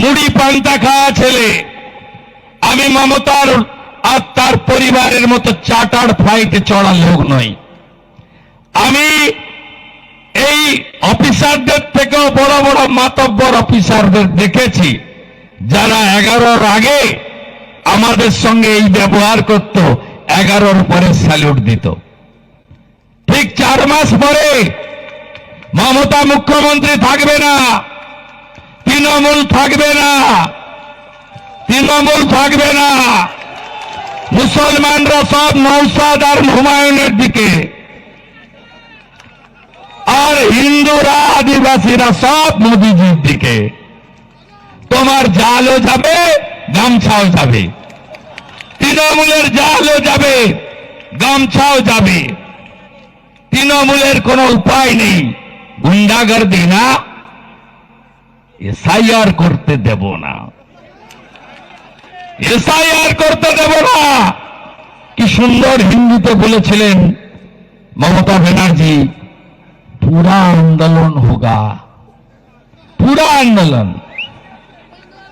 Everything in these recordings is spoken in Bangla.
মুড়ি পান্তা খাওয়া ছেলে। আমি মমতার আর তার পরিবারের মতো চার্টার ফ্লাইটে চড়া লোক নই। আমি এই অফিসারদের থেকেও বড় বড় মাতব্বর অফিসারদের দেখেছি, যারা এগারোর আগে আমাদের সঙ্গে এই ব্যবহার করত, এগারোর পরে স্যালুট দিত। ঠিক চার মাস পরে মমতা মুখ্যমন্ত্রী থাকবে না। তৃণমূল থাকবে না। তৃণমূল থাকবে না। মুসলমানরা সব নৌসাদ আর হুমায়ুনের দিকে। আর হিন্দুরা আদিবাসীরা সব মোদিজির দিকে। তোমার জালও যাবে, গামছাও যাবে। তৃণমূলের জালও যাবে, গামছাও যাবে। তৃণমূলের কোনো উপায় নেই। গুন্ডাগর্দি না। এসআইআর করতে দেব না এসআইআর করতে দেব না কি সুন্দর হিন্দিতে বলেছিলেন মমতা ব্যানার্জি पूरा आंदोलन होगा पूरा आंदोलन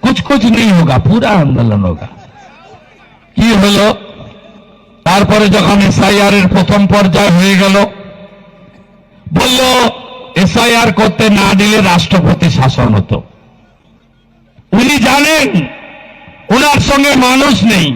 कुछ कुछ नहीं होगा पूरा आंदोलन होगा কি হলো তারপরে যখন এসআইআর এর প্রথম পর্যায় হয়ে গেল বলল এসআইআর করতে না দিলে রাষ্ট্রপতি শাসন হতো। উনি জানেন ওনার সঙ্গে মানুষ নেই।